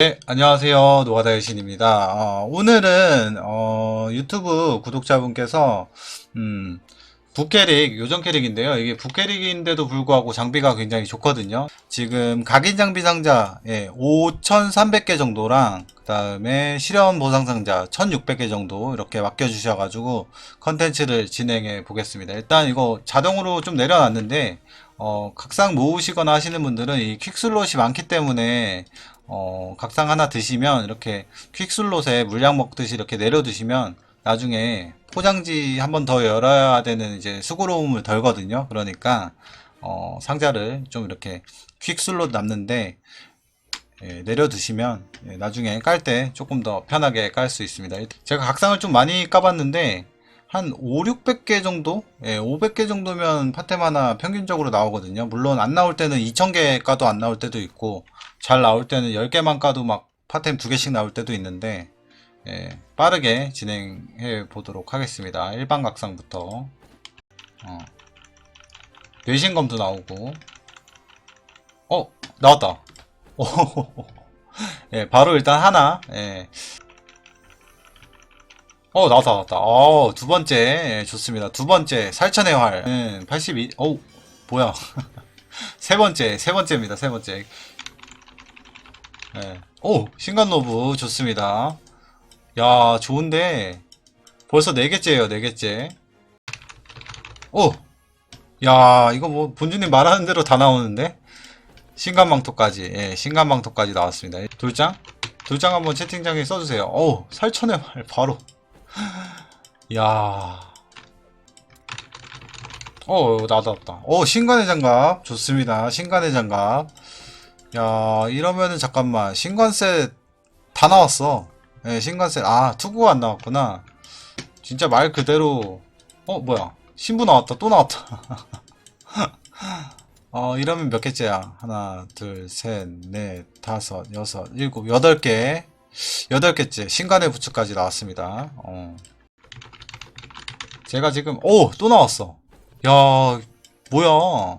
네, 안녕하세요. 노가다의 신입니다. 어, 오늘은 어, 유튜브 구독자분께서 음, 북캐릭, 요정 캐릭인데요. 이게 북캐릭인데도 불구하고 장비가 굉장히 좋거든요. 지금 각인 장비 상자 예, 5,300개 정도랑 그 다음에 실현 보상 상자 1,600개 정도 이렇게 맡겨 주셔 가지고 컨텐츠를 진행해 보겠습니다. 일단 이거 자동으로 좀 내려놨는데 어, 각상 모으시거나 하시는 분들은 이 퀵슬롯이 많기 때문에 어, 각상 하나 드시면 이렇게 퀵슬롯에 물량 먹듯이 이렇게 내려 두시면 나중에 포장지 한 번 더 열어야 되는 이제 수고로움을 덜거든요. 그러니까 어, 상자를 좀 이렇게 퀵슬롯 남는데 예, 내려두시면 예, 나중에 깔 때 조금 더 편하게 깔 수 있습니다. 제가 각상을 좀 많이 까봤는데 한 5, 600개 정도? 예, 500개 정도면 파템 하나 평균적으로 나오거든요. 물론 안 나올 때는 2000개 까도 안 나올 때도 있고 잘 나올 때는 10개만 까도 막 파템 2개씩 나올 때도 있는데 예, 빠르게 진행해 보도록 하겠습니다. 일반 각상부터 어. 뇌신검도 나오고 어 나왔다 예, 바로 일단 하나 예. 어 나왔다 나왔다. 어, 두 번째. 예, 좋습니다. 두 번째. 살천의 활. 예, 82 어우 뭐야. 세 번째 세 번째입니다 세 번째. 예. 오 신간노브. 좋습니다. 야 좋은데. 벌써 네 개째예요 네 개째. 오 야 이거 뭐 본주님 말하는 대로 다 나오는데? 신간망토까지. 예 신간망토까지 나왔습니다. 돌장? 돌장 한번 채팅창에 써주세요. 오 살천의 활 바로 야. 어, 나도 왔다. 어, 신간의 장갑. 좋습니다. 신간의 장갑. 야, 이러면은 잠깐만. 신관셋 다 나왔어. 예, 신관셋. 아, 투구가 안 나왔구나. 진짜 말 그대로. 어, 뭐야. 신부 나왔다. 또 나왔다. 어, 이러면 몇 개째야? 하나, 둘, 셋, 넷, 다섯, 여섯, 일곱, 여덟 개. 여덟 개째. 신간의 부츠까지 나왔습니다. 어. 제가 지금, 오! 또 나왔어. 야, 뭐야.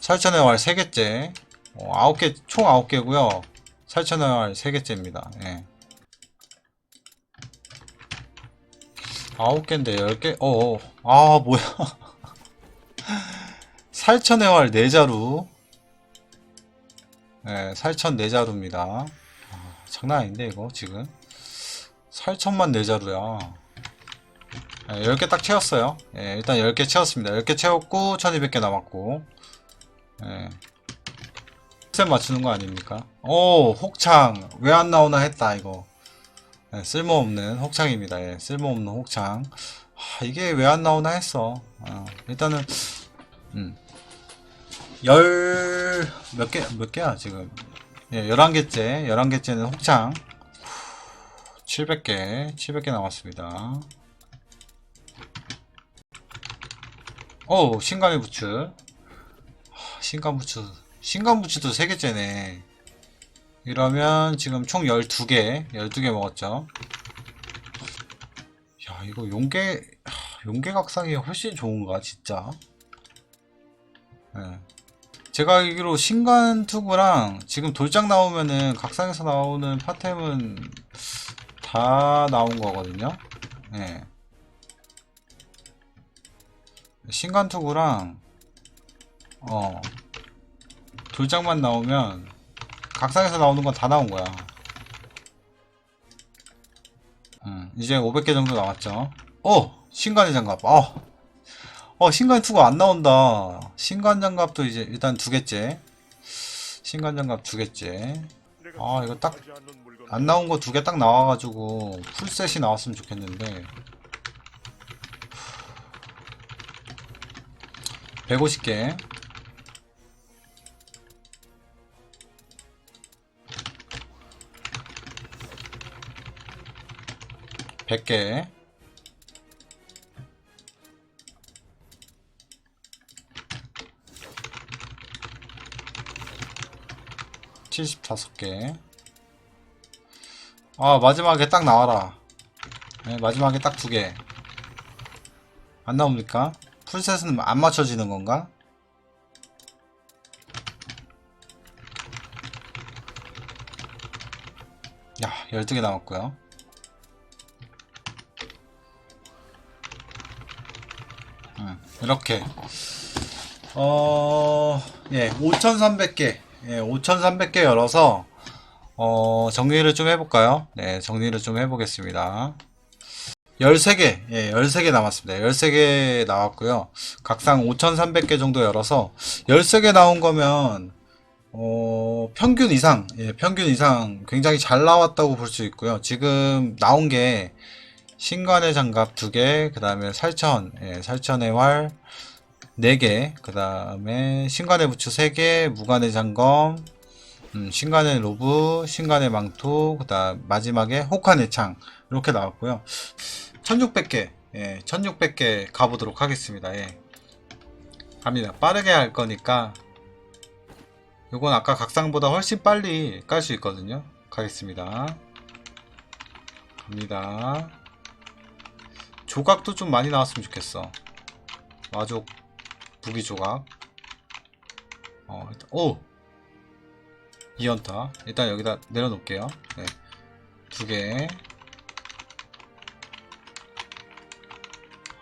살천의 활 3개째. 어, 9개, 총 9개고요 살천의 활 3개째입니다. 예. 9개인데 10개? 어어. 아, 뭐야. 살천의 활 4자루. 예, 살천 4자루입니다. 아, 장난 아닌데, 이거, 지금. 살천만 4자루야. 예, 10개 딱 채웠어요. 예, 일단 10개 채웠습니다. 10개 채웠고, 1200개 남았고. 예. 셋 맞추는 거 아닙니까? 오, 혹창. 왜 안 나오나 했다, 이거. 예, 쓸모없는 혹창입니다. 예, 쓸모없는 혹창. 아, 이게 왜 안 나오나 했어. 아, 일단은, 음. 열, 몇 개, 몇 개야, 지금. 예, 11개째. 11개째는 혹창. 700개. 700개 남았습니다. 오, 신간의 부츠. 하, 신간 부츠. 신간 부츠도 3개째네. 이러면 지금 총 12개. 12개 먹었죠. 야, 이거 용계, 하, 용계 각상이 훨씬 좋은가, 진짜. 예. 제가 알기로 신간 투구랑 지금 돌장 나오면은 각상에서 나오는 파템은 다 나온 거거든요. 예. 신간 투구랑 어 돌장만 나오면 각상에서 나오는 건 다 나온 거야. 음, 이제 500개 정도 남았죠. 어! 신간의 장갑. 아! 어, 신간 투구 안 나온다. 신간 장갑도 이제 일단 두 개째. 신간 장갑 두 개째. 아, 이거 딱 안 나온 거 두 개 딱 나와가지고 풀셋이 나왔으면 좋겠는데. 150개. 백개 75개. 아, 마지막에 딱 나와라. 네, 마지막에 딱 두 개. 안 나옵니까? 풀셋은 안 맞춰지는 건가? 야, 12개 남았고요. 음, 이렇게 어, 예, 5,300개. 예, 5,300개 열어서 어, 정리를 좀 해볼까요? 네, 정리를 좀 해보겠습니다. 13개, 예, 13개 남았습니다. 13개 나왔고요. 각상 5,300개 정도 열어서 13개 나온 거면 어, 평균 이상, 예, 평균 이상 굉장히 잘 나왔다고 볼 수 있고요. 지금 나온 게 신관의 장갑 2개, 그 다음에 살천, 예, 살천의 활 4개, 그 다음에 신관의 부츠 3개, 무관의 장검, 음, 신관의 로브, 신관의 망토, 그 다음 마지막에 혹한의 창 이렇게 나왔고요. 1600개, 예, 1600개 가보도록 하겠습니다. 예. 갑니다. 빠르게 할 거니까 요건 아까 각상보다 훨씬 빨리 깔 수 있거든요. 가겠습니다. 갑니다. 조각도 좀 많이 나왔으면 좋겠어. 마족 무기 조각. 어, 일단, 오! 이연타. 일단 여기다 내려놓을게요. 네. 두 개.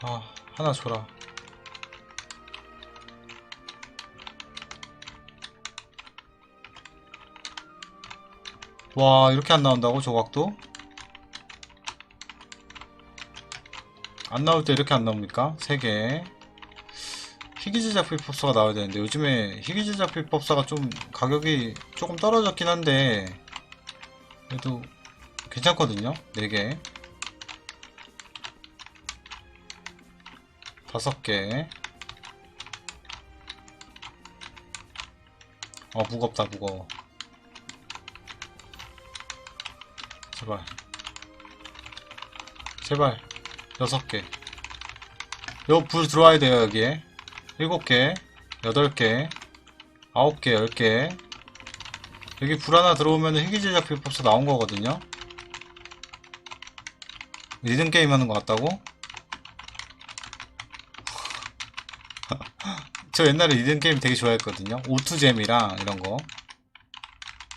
아, 하나 줘라. 와, 이렇게 안 나온다고? 조각도? 안 나올 때 이렇게 안 나옵니까? 3개. 희귀제 작 필법사가 나와야 되는데 요즘에 희귀제 작 필법사가 좀 가격이 조금 떨어졌긴 한데 그래도 괜찮거든요. 4개. 5개. 어, 무겁다, 무거워. 제발. 제발. 6개. 요불 들어와야 돼요, 여기에. 7개, 8개, 9개, 10개. 여기 불 하나 들어오면 희귀제작 필법서 나온 거거든요. 리듬 게임 하는 것 같다고? 저 옛날에 리듬 게임 되게 좋아했거든요. 오투잼이랑 이런 거.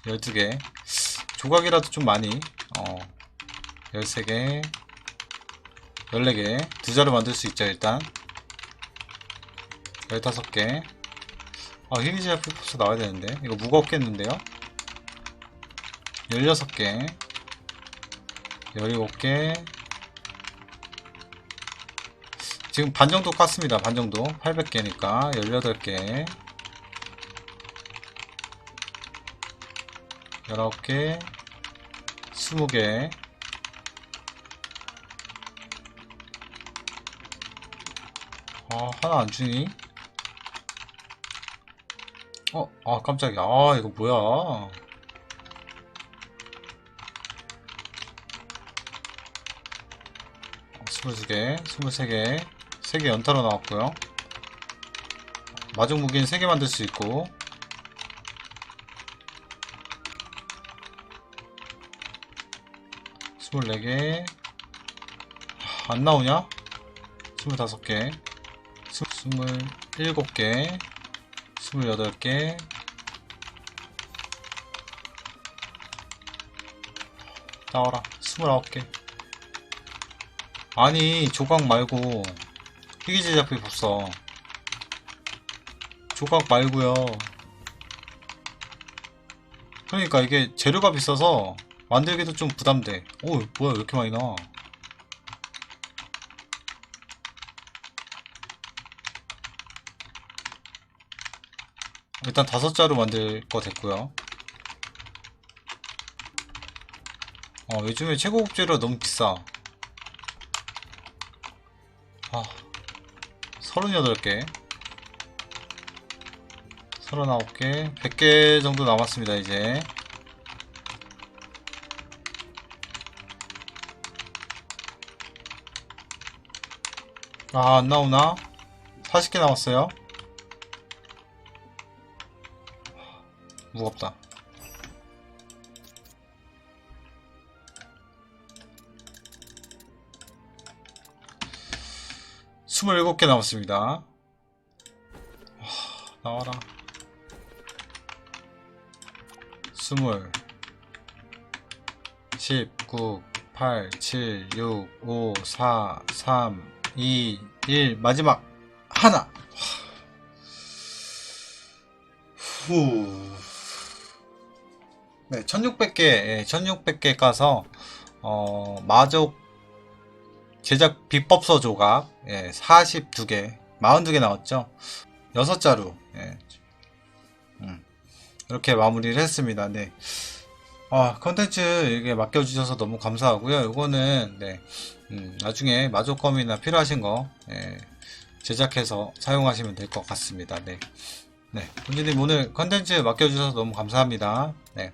12개. 조각이라도 좀 많이. 어. 13개. 14개. 두 자루 만들 수 있죠, 일단. 15개. 아, 희귀제약 필포스 나와야 되는데. 이거 무겁겠는데요? 16개. 17개. 지금 반 정도 깠습니다. 반 정도. 800개니까. 18개. 19개. 20개. 아, 하나 안 주니? 어, 아, 깜짝이야. 아, 이거 뭐야. 어, 22개, 23개, 3개 연타로 나왔고요. 마중 무기는 3개 만들 수 있고, 스물네 개. 안 나오냐? 스물다섯 개. 스물일곱 개. 스물여덟 개. 나와라. 스물아홉 개. 아니, 조각 말고, 희귀 제작비 벌써. 조각 말고요 그러니까 이게 재료가 비싸서 만들기도 좀 부담돼. 오, 뭐야, 왜 이렇게 많이 나와? 일단 다섯 자루 만들 거 됐고요. 어, 요즘에 최고급 재료가 너무 비싸. 아, 38개. 39개. 100개 정도 남았습니다, 이제. 아, 안 나오나? 40개 남았어요. 무겁다. 스물일곱 개 남았습니다. 하, 나와라. 스물, 10, 9, 8, 7, 6, 5, 4, 3, 2, 1 마지막 하나. 후. 네, 1600개, 예, 1600개 까서 어, 마족 제작 비법서 조각 예, 42개, 42개 나왔죠. 6자루. 예. 음, 이렇게 마무리를 했습니다. 네. 아, 컨텐츠 이게 맡겨주셔서 너무 감사하고요. 이거는, 네, 음, 나중에 마조검이나 필요하신 거, 예, 제작해서 사용하시면 될 것 같습니다. 네. 네. 군주님 오늘 컨텐츠 맡겨주셔서 너무 감사합니다. 네.